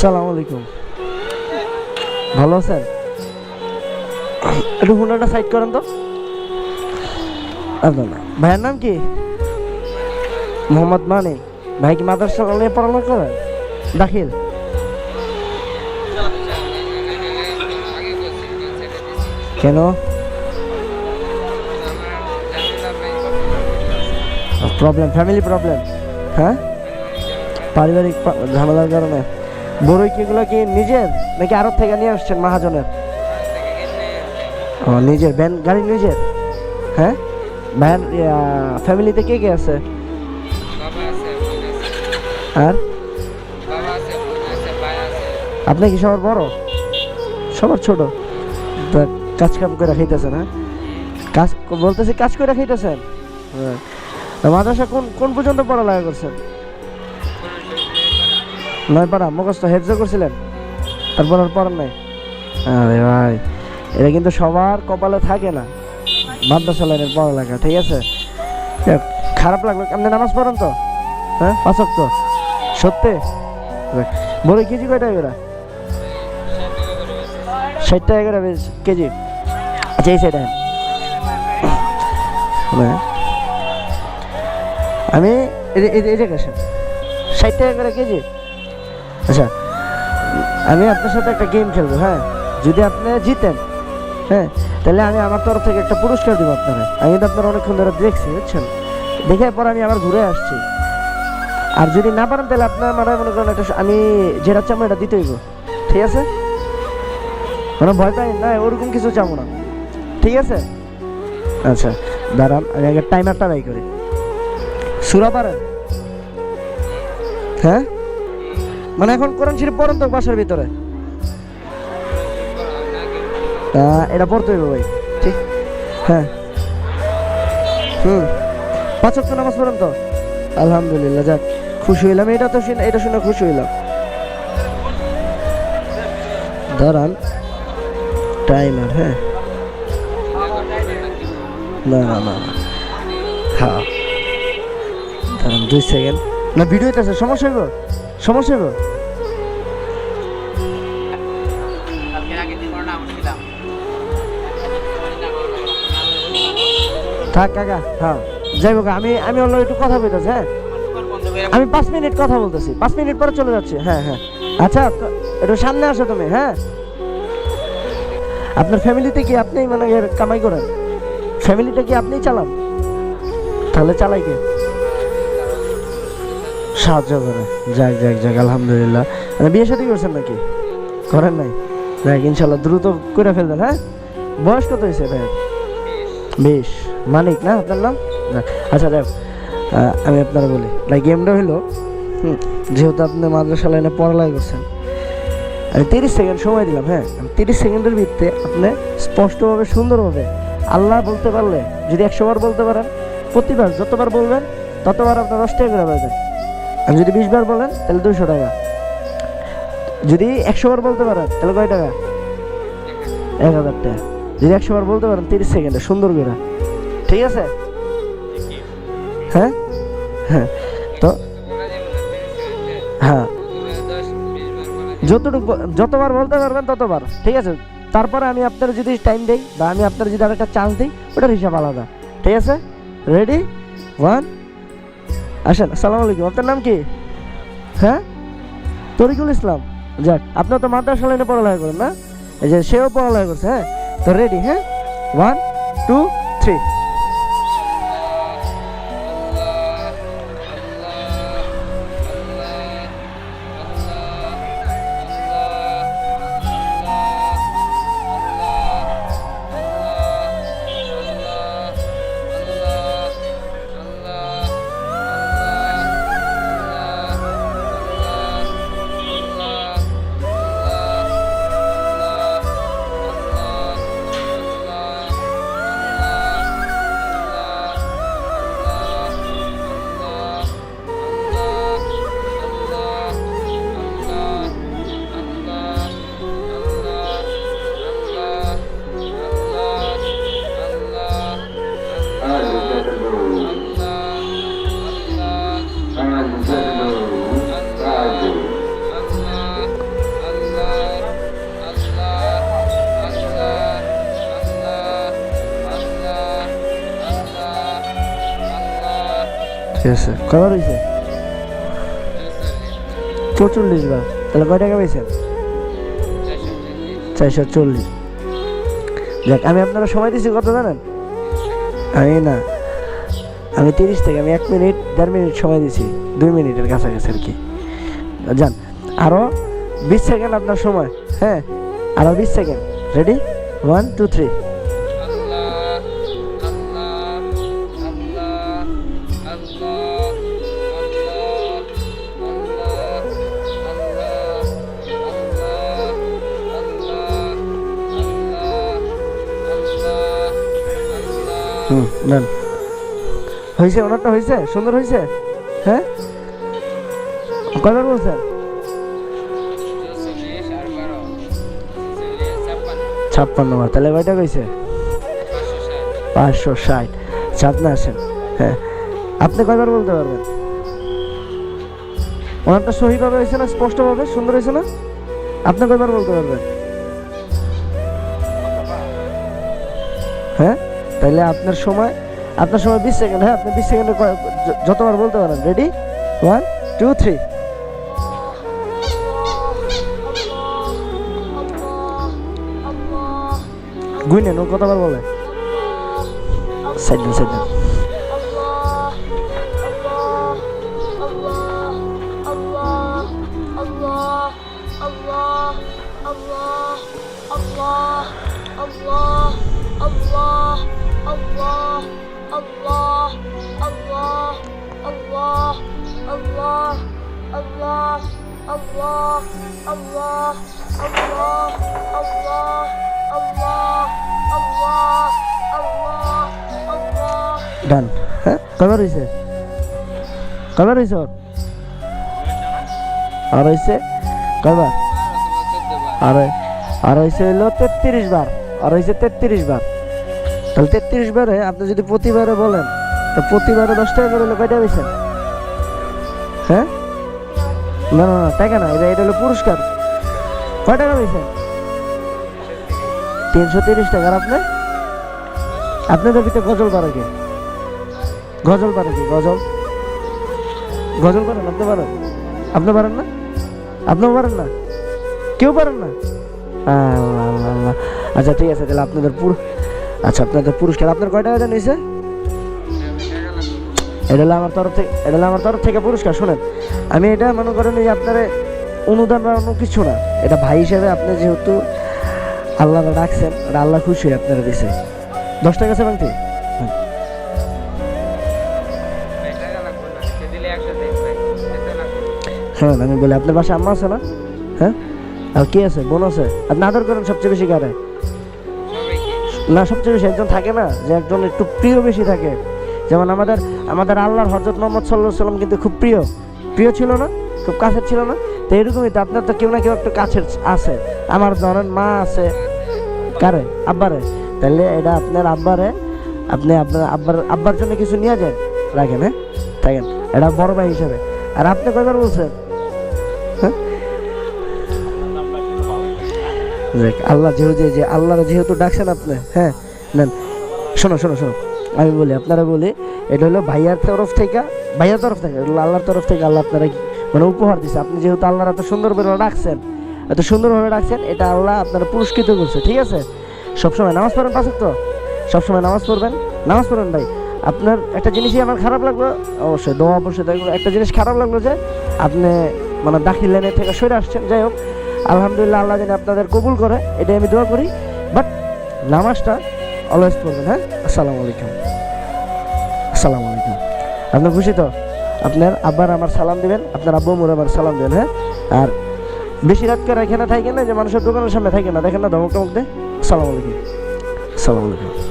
আসসালামু আলাইকুম। ভালো আছেন? একটু ফোনটা সাইড করেন তো। আচ্ছা ভাইয়ের নাম কি? মোহাম্মদ মানি ভাই কি মাদ্রাসা নিয়ে পড়াশোনা করেন দাখিল। কেন? প্রবলেম ফ্যামিলি প্রবলেম হ্যাঁ? পারিবারিক ঝামেলার কারণে। বড়ই কি কি নিজের? নাকি আরব থেকে নিয়ে আসছেন মহাজনের? ও, নিজের। ভ্যান, গাড়ি নিজের? হ্যাঁ? ভ্যান ফ্যামিলিতে কে কে আছে? আর? আপনি কি সবার বড়? সবার ছোট? কাজ কাম করে খাইতেছেন হ্যাঁ? কাজ, বলতেছি কাজ করে খাইতেছেন? হ্যাঁ। মাদ্রাসা কোন কোন পর্যন্ত পড়ালেখা করছেন? নয় পাড়া মুখস্থ, হেফজ করছিলেন। তারপর আর পড়ার নাই। আরে ভাই, এটা কিন্তু সবার কপালে থাকে না। মাদ্রাসা লাইনের পড়ালেখা, ঠিক আছে? খারাপ লাগল। আপনি নামাজ পড়েন তো? হ্যাঁ পাঁচক তো সত্যি? বড় কেজি কয়টা এগুলা ষাট টাকা করে কেজি। আচ্ছা এই সাইড আমি, এই- আসেন ষাট টাকা করে কেজি। আচ্ছা আমি আপনার সাথে একটা গেম খেলব হ্যাঁ? যদি আপনি জিতেন হ্যাঁ? তাহলে আমি আমার তরফ থেকে একটা পুরস্কার দেবো আপনারা আমি কিন্তু আপনার অনেকক্ষণ ধরে দেখছি, বুঝছেন? দেখে পর আমি আবার ঘুরে আসছি। আর যদি না পারেন, তাহলে আপনার মানে মনে করেন একটা আমি যেটা চাবো এটা দিতে হইব। ঠিক আছে? মানে ভয় পাই না, ওরকম কিছু চাবো না ঠিক আছে? আচ্ছা দাঁড়ান, আমি আগে টাইমারটা বাই করি। সুরা পারেন? হ্যাঁ? মানে এখন কোরআন শরীফ পড়েন তো বাসার ভিতরে? এটা পড়তে হইব ভাই। ঠিক? হ্যাঁ। হুম। পাঁচ ওয়াক্ত নামাজ পড়েন তো? আলহামদুলিল্লাহ, যাক, খুশি হইলাম। এটা তো শুনে এটা শুনে খুশি হইলাম। দাঁড়ান। টাইমার হ্যাঁ। না না না। হ্যাঁ। দাঁড়ান, দুই সেকেন্ড। না ভিডিওতে আছে। সমস্যা হইব? সমস্যা ছিলাম। থাক কাকা হ্যাঁ যাই হোক আমি আমি অন্য একটু কথা বলতেছি হ্যাঁ? আমি পাঁচ মিনিট কথা বলতেছি। পাঁচ মিনিট পরে চলে যাচ্ছি হ্যাঁ হ্যাঁ। আচ্ছা একটু সামনে আসো তুমি হ্যাঁ? আপনার ফ্যামিলিতে কি আপনি মানে কামাই করেন? ফ্যামিলিটা কি আপনিই চালান? তাহলে চালাই কে? সাহায্য করে। যাক যাক যাক আলহামদুলিল্লাহ। মানে বিয়ে শাদী করছেন নাকি? করেন নাই? যাক ইনশাল্লাহ দ্রুত করে ফেলবেন হ্যাঁ? বয়স কত হয়েছে ভাই? বেশ। মানিক না আপনার নাম? আচ্ছা আহ, আমি আপনার বলি লাইক গেমটা হলো যেহেতু আপনি মাদ্রাসা লাইনে পড়ালেখা করছেন। আমি তিরিশ সেকেন্ড সময় দিলাম হ্যাঁ? তিরিশ সেকেন্ডের ভিত্তিতে আপনি স্পষ্টভাবে সুন্দরভাবে আল্লাহ বলতে পারলে যদি একশোবার বলতে পারেন প্রতিবার যতবার বলবেন ততবার আপনার দশ করে পাবেন আর যদি বিশ বার বলেন, তাহলে দুশো টাকা। যদি একশো বার বলতে পারেন, তাহলে কয় টাকা? এক হাজার টাকা। যদি একশো বার বলতে পারেন, তিরিশ সেকেন্ডে, সুন্দর করে। ঠিক আছে? হ্যাঁ? হ্যাঁ। তো হ্যাঁ। যতটুকু যতবার বলতে পারবেন, ততবার। ঠিক আছে? তারপরে আমি আপনার যদি টাইম দেই, বা আমি আপনার যদি আরেকটা চান্স দিই, ওটার হিসাব আলাদা। ঠিক আছে? রেডি ওয়ান আসেন, আসসালামু আলাইকুম। আপনার নাম কি? হ্যাঁ? তরিকুল ইসলাম। যাক, আপনার তো মাদ্রাসা লাইনে পড়ালেখা করেন না? এই যে সেও পড়ালেখা করছে হ্যাঁ? তো রেডি হ্যাঁ? ওয়ান টু থ্রি ঠিক আছে। কবার হয়েছে চৌচল্লিশ বার। তাহলে কয় টাকা পেয়েছেন চারশো চল্লিশ। যাক, আমি আপনারা সময় দিচ্ছি কত জানেন? আমি না, আমি তিরিশ থেকে, আমি এক মিনিট, দেড় মিনিট সময় দিছি, দুই মিনিটের কাছাকাছি আর কি। যান আরও বিশ সেকেন্ড আপনার সময় হ্যাঁ? আরও বিশ second, ready? One, two, three. হুম, নেন। হয়েছে ওনারটা হয়েছে সুন্দর হয়েছে হ্যাঁ? কয়বার বলছেন? ছাপ্পান্ন বার। তাহলে কয়টা কইছে? পাঁচশো ষাট। আপনি আসেন। হ্যাঁ। আপনি কয়বার বলতে পারবেন? ওনারটা সহিভাবে হয়েছে না, স্পষ্টভাবে? সুন্দর হয়েছে না? আপনি কয়বার বলতে পারবেন? হ্যাঁ? তাহলে আপনার সময় আপনার সময় বিশ সেকেন্ড হ্যাঁ আপনি বিশ সেকেন্ডে যতবার বলতে পারেন রেডি ওয়ান টু থ্রি গুইনেন ও কতবার বলে সাইড দেন সাইড দেন ডান হ্যাঁ কবার হয়েছে কবার হয়েছে ওর আর হয়েছে কবার আর আর হয়েছে হইল তেত্রিশ বার আর হয়েছে তেত্রিশ বার তাহলে তেত্রিশ বারে আপনি যদি প্রতিবারে বলেন, তো প্রতিবারে দশ টাকা করে হলো কয়টা পেয়েছেন হ্যাঁ? না না না, টাকা না, এটা এটা হলো পুরস্কার। কয় টাকা পেয়েছেন তিনশো তিরিশ টাকার আপনি? আপনাদের ভিতরে গজল পারে কি? গজল পারে কি? গজল? গজল পারেন আপনি পারেন আপনি পারেন না? আপনিও পারেন না? কেউ পারেন না? আচ্ছা ঠিক আছে, তাহলে আপনাদের পুরো আচ্ছা আপনাদের পুরস্কার, আপনার কয় টাকা জানিয়েছে এটা হলো আমার তরফ থেকে এটা হলো আমার তরফ থেকে পুরস্কার, শোনেন। আমি এটা মনে করেন যে আপনার অনুদান বা অন্য কিছু না। এটা ভাই হিসেবে আপনি যেহেতু আল্লাহ ডাকছেন আর আল্লাহ খুশি হয়ে আপনারা দিছে। দশ টাকা আছে বাংতি হ্যাঁ আমি বলি, আপনার বাসায় আম্মা আছে না? হ্যাঁ? আর কে আছে? বোন আছে? আপনি আদর করেন সবচেয়ে বেশি কারে? না, সবচেয়ে বেশি একজন থাকে না, যে একজন একটু প্রিয় বেশি থাকে। যেমন আমাদের আমাদের আল্লাহর হজরত মোহাম্মদ সাল্লাহ সাল্লাম কিন্তু খুব প্রিয়। প্রিয় ছিল না, খুব কাছের ছিল না। তো এরকমই তো আপনার তো কেউ না কেউ একটু কাছের আছে। আমার ধরেন মা আছে। কারে? আব্বারে। তাহলে এটা আপনার আব্বারে, আপনি আপনার আব্বার আব্বার জন্য কিছু নিয়ে যান। রাখেন হ্যাঁ? থাকেন। এটা বড় ভাই হিসাবে। আর আপনি কয়বার বলছেন? হ্যাঁ? আল্লাহ যেহেতু যে আল্লাহরা যেহেতু ডাকছেন আপনি হ্যাঁ নেন। শোনো শোনো শোনো, আমি বলি, আপনারা বলি, এটা হলো ভাইয়ার তরফ থেকে ভাইয়ার তরফ থেকে আল্লাহর তরফ থেকে আল্লাহ আপনারা মানে উপহার দিচ্ছে আপনি যেহেতু আল্লাহর এত সুন্দর রাখছেন এত সুন্দরভাবে রাখছেন এটা আল্লাহ আপনারা পুরস্কৃত করছে, ঠিক আছে? সবসময় নামাজ পড়েন পাঁচ তো সবসময় নামাজ পড়বেন? নামাজ পড়েন ভাই। আপনার একটা জিনিসই আমার খারাপ লাগল, অবশ্যই দোয়া অবশ্যই একটা জিনিস খারাপ লাগল যে, আপনি মানে দাখিল লাইনের থেকে সরে আসছেন। যাই হোক আলহামদুলিল্লাহ, আল্লাহ যেন আপনাদের কবুল করে, এটাই আমি দোয়া করি। বাট নামাজটা অলওয়েজ পড়বেন হ্যাঁ? আসসালামু আলাইকুম। আসসালামু আলাইকুম। আপনি খুশি তো? আপনার আব্বার আমার সালাম দিবেন, আপনার আব্বু মোর আমার সালাম দেবেন হ্যাঁ? আর বেশি রাত করে এখানে থাকে না, যে মানুষের দোকানের সামনে থাকে না, দেখেন না ধমক টমক দেয়। আসসালামু আলাইকুম। আসসালামু আলাইকুম।